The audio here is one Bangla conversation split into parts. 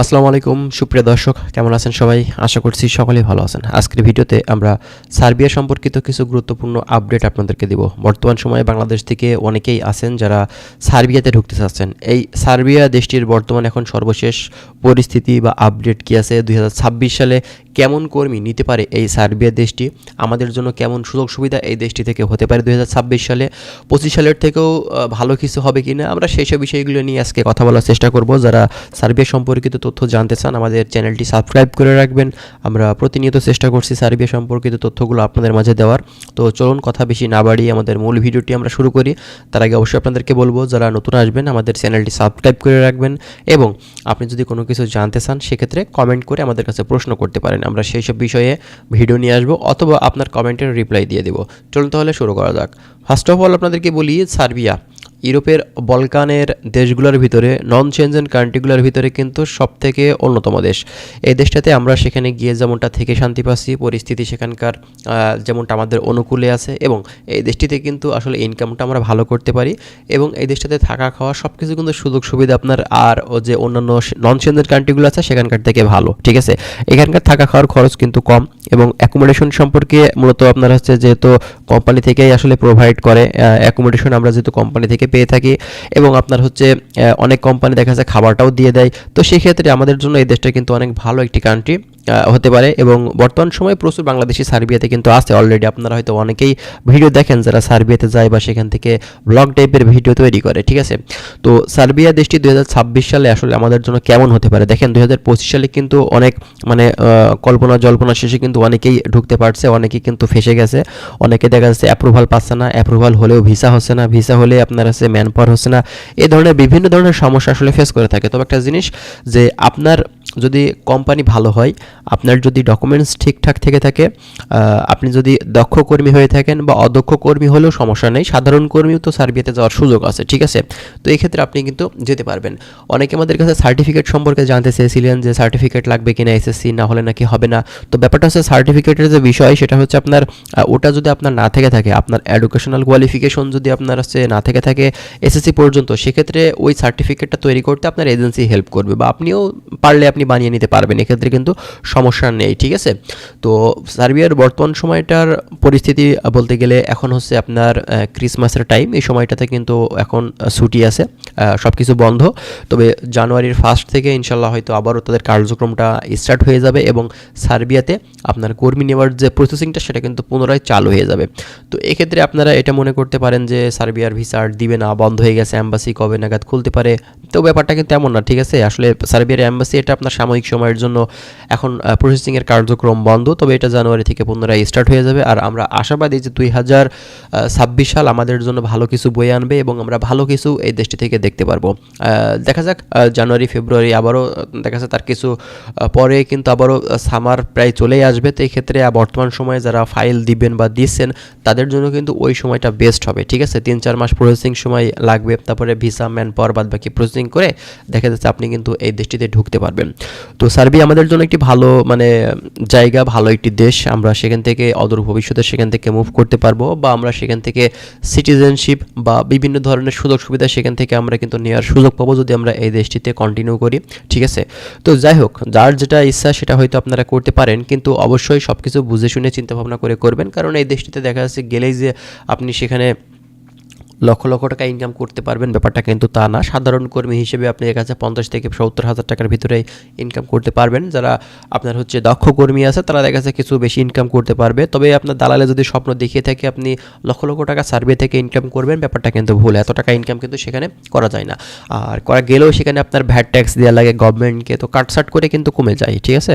আসসালামু আলাইকুম, সুপ্রিয় দর্শক, কেমন আছেন সবাই? আশা করছি সকলেই ভালো আছেন। আজকের ভিডিওতে আমরা সার্বিয়া সম্পর্কিত কিছু গুরুত্বপূর্ণ আপডেট আপনাদেরকে দেব। বর্তমান সময়ে বাংলাদেশ থেকে অনেকেই আছেন যারা সার্বিয়াতে ঢুকতে চাচ্ছেন। এই সার্বিয়া দেশটির বর্তমান এখন সর্বশেষ পরিস্থিতি বা আপডেট কী আছে? দু হাজার ছাব্বিশ সালে কেমন কর্মী নিতে পারে এই সার্বিয়া দেশটি? আমাদের জন্য কেমন সুযোগ সুবিধা এই দেশটি থেকে হতে পারে দু হাজার ছাব্বিশ সালে? পঁচিশ সালের থেকেও ভালো কিছু হবে কিনা? আমরা সেই সব বিষয়গুলো নিয়ে আজকে কথা বলার চেষ্টা করব। যারা সার্বিয়া সম্পর্কিত তথ্য জানতে চান, আমাদের চ্যানেলটি সাবস্ক্রাইব করে রাখবেন। আমরা প্রতিনিয়ত চেষ্টা করছি সার্বিয়া সম্পর্কিত তথ্যগুলো আপনাদের মাঝে দেওয়ার। তো চলুন, কথা বেশি না বাড়িয়ে আমাদের মূল ভিডিওটি আমরা শুরু করি। তার আগে অবশ্যই আপনাদেরকে বলব, যারা নতুন আসবেন, আমাদের চ্যানেলটি সাবস্ক্রাইব করে রাখবেন এবং আপনি যদি কোনো কিছু জানতে চান, সেক্ষেত্রে কমেন্ট করে আমাদের কাছে প্রশ্ন করতে পারেন। আমরা সেই সব বিষয়ে ভিডিও নিয়ে আসব অথবা আপনার কমেন্টের রিপ্লাই দিয়ে দেবো। চলুন তাহলে শুরু করা যাক। ফার্স্ট অফ অল আপনাদেরকে বলি, সার্বিয়া। ইউরোপের বলকানের দেশগুলোর ভিতরে নন চেঞ্জেন কান্ট্রিগুলোর ভিতরে কিন্তু সব থেকে অন্যতম দেশ। এই দেশটাতে আমরা সেখানে গিয়ে যেমনটা থেকে শান্তি পাচ্ছি, পরিস্থিতি সেখানকার যেমনটা আমাদের অনুকূলে আছে এবং এই দেশটিতে কিন্তু আসলে ইনকামটা আমরা ভালো করতে পারি এবং এই দেশটাতে থাকা খাওয়া সব কিছু কিন্তু সুযোগ সুবিধা আপনার আর যে অন্যান্য নন চেঞ্জেন কান্ট্রিগুলো আছে সেখানকার থেকে ভালো, ঠিক আছে? এখানকার থাকা খাওয়ার খরচ কিন্তু কম এবং অ্যাকোমোডেশন সম্পর্কে মূলত আপনার হচ্ছে যেহেতু কোম্পানি থেকেই আসলে প্রোভাইড করে অ্যাকোমোডেশন আমরা যেহেতু কোম্পানি থেকে পেয়ে থাকি এবং আপনার হচ্ছে অনেক কোম্পানি দেখা যায় খাবারটাও দিয়ে দেয়। তো সেক্ষেত্রে আমাদের জন্য এই দেশটা কিন্তু অনেক ভালো একটি কান্ট্রি হতে পারে এবং বর্তমান সময়ে প্রচুর বাংলাদেশি সার্বিয়াতে কিন্তু আছে। অলরেডি আপনারা হয়তো অনেকেই ভিডিও দেখেন, যারা সার্বিয়াতে যায় বা সেখান থেকে ব্লগ টাইপের ভিডিও তৈরি করে, ঠিক আছে? তো সার্বিয়া দেশটি দুই হাজার ছাব্বিশ সালে আসলে আমাদের জন্য কেমন হতে পারে? দেখেন দু হাজার পঁচিশ সালে কিন্তু অনেক মানে কল্পনা জল্পনা শেষে কিন্তু অনেকেই ঢুকতে পারছে অনেকেই কিন্তু ফেসে গেছে। অনেকে দেখা যাচ্ছে অ্যাপ্রুভাল পাচ্ছে না অ্যাপ্রুভাল হলেও ভিসা হচ্ছে না ভিসা হলে আপনার হচ্ছে ম্যান পাওয়ার হচ্ছে না। এই ধরনের বিভিন্ন ধরনের সমস্যা আসলে ফেস করে থাকে। তবে একটা জিনিস যে আপনার যদি কোম্পানি ভালো হয়, আপনার যদি ডকুমেন্টস ঠিকঠাক থেকে থাকে আপনি যদি দক্ষ কর্মী হয়ে থাকেন বা অদক্ষ কর্মী হলেও সমস্যা নেই, সাধারণ কর্মীও তো সার্বিয়াতে যাওয়ার সুযোগ আছে, ঠিক আছে? তো এই ক্ষেত্রে আপনি কিন্তু যেতে পারবেন। অনেকে আমাদের কাছে সার্টিফিকেট সম্পর্কে জানতে চেয়েছিলেন যে সার্টিফিকেট লাগবে কিনা এসএসসি না হলে নাকি হবে না। তো ব্যাপারটা হচ্ছে সার্টিফিকেটের যে বিষয়, সেটা হচ্ছে আপনার ওটা যদি আপনার না থেকে থাকে, আপনার এডুকেশনাল কোয়ালিফিকেশন যদি আপনার হচ্ছে না থেকে থাকে এসএসসি পর্যন্ত, সেক্ষেত্রে ওই সার্টিফিকেটটা তৈরি করতে আপনার এজেন্সি হেল্প করবে বা আপনিও পারলে আপনি বানিয়ে নিতে পারবেন, এক্ষেত্রে কিন্তু সমস্যা নেই, ঠিক আছে? তো সার্বিয়ার বর্তমান সময়টার পরিস্থিতি বলতে গেলে এখন হচ্ছে আপনার ক্রিসমাসের টাইম এই সময়টাতে কিন্তু এখন ছুটি আছে সব কিছু বন্ধ। তবে জানুয়ারির ফার্স্ট থেকে ইনশাল্লাহ হয়তো আবারও তাদের কার্যক্রমটা স্টার্ট হয়ে যাবে এবং সার্বিয়াতে আপনার কর্মী নেওয়ার যে প্রসেসিংটা সেটা কিন্তু পুনরায় চালু হয়ে যাবে। তো এক্ষেত্রে আপনারা এটা মনে করতে পারেন যে সার্বিয়ার ভিসা দিবে না, বন্ধ হয়ে গেছে অ্যাম্বাসি কবে নাগাদ খুলতে পারে তো ব্যাপারটা কিন্তু এমন না, ঠিক আছে? আসলে সার্বিয়ার অ্যাম্বাসি এটা আপনার সাময়িক সময়ের জন্য এখন প্রসেসিংয়ের কার্যক্রম বন্ধ, তবে এটা জানুয়ারি থেকে পুনরায় স্টার্ট হয়ে যাবে। আর আমরা আশাবাদী যে দুই হাজার ছাব্বিশ সাল আমাদের জন্য ভালো কিছু বয়ে আনবে এবং আমরা ভালো কিছু এই দেশটি থেকে দেখতে পারব। দেখা যাক জানুয়ারি, ফেব্রুয়ারি আবারও দেখা যাচ্ছে তার কিছু পরে কিন্তু আবারও সামার প্রায় চলেই আসবে। তো এই ক্ষেত্রে বর্তমান সময়ে যারা ফাইল দিবেন বা দিচ্ছেন, তাদের জন্য কিন্তু ওই সময়টা বেস্ট হবে, ঠিক আছে? তিন, চার মাস প্রসেসিং সময় লাগবে, তারপরে ভিসা ম্যান পাওয়ার বাদ বাকি প্রসেসিং করে দেখা যাচ্ছে আপনি কিন্তু এই দেশটিতে ঢুকতে পারবেন। তো সার্বিয়া আমাদের জন্য একটি ভালো মানে জায়গা, ভালো একটি দেশ। আমরা সেখান থেকে অদূর ভবিষ্যতে সেখান থেকে মুভ করতে পারব বা আমরা সেখান থেকে সিটিজেনশিপ বা বিভিন্ন ধরনের সুযোগ সুবিধা সেখান থেকে আমরা কিন্তু নেওয়ার সুযোগ পাবো যদি আমরা এই দেশটিতে কন্টিনিউ করি, ঠিক আছে? তো যাই হোক, যার যেটা ইচ্ছা সেটা হয়তো আপনারা করতে পারেন, কিন্তু অবশ্যই সব কিছু বুঝে শুনে চিন্তা ভাবনা করে করবেন। কারণ এই দেশটিতে দেখা যাচ্ছে গেলেই যে আপনি সেখানে লক্ষ লক্ষ টাকা ইনকাম করতে পারবেন। ব্যাপারটা কিন্তু তা না। সাধারণ কর্মী হিসেবে আপনি এর কাছে পঞ্চাশ থেকে সত্তর হাজার টাকার ভিতরে ইনকাম করতে পারবেন। যারা আপনার হচ্ছে দক্ষ কর্মী আছে, তারা দেখা কাছে কিছু বেশি ইনকাম করতে পারবে। তবে আপনার দালালে যদি স্বপ্ন দেখিয়ে থাকে, আপনি লক্ষ লক্ষ টাকা সার্ভে থেকে ইনকাম করবেন, ব্যাপারটা কিন্তু ভুল। এত টাকা ইনকাম কিন্তু সেখানে করা যায় না। আর করা গেলেও সেখানে আপনার ভ্যাট ট্যাক্স দেওয়া লাগে গভর্নমেন্টকে তো কাটসাট করে কিন্তু কমে যায়, ঠিক আছে?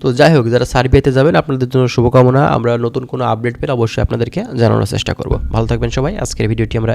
তো যাই হোক, যারা সার্ভেতে যাবেন, আপনাদের জন্য শুভকামনা। আমরা নতুন কোনো আপডেট পেলে অবশ্যই আপনাদেরকে জানানোর চেষ্টা করব। ভালো থাকবেন সবাই। আজকের ভিডিওটি আমরা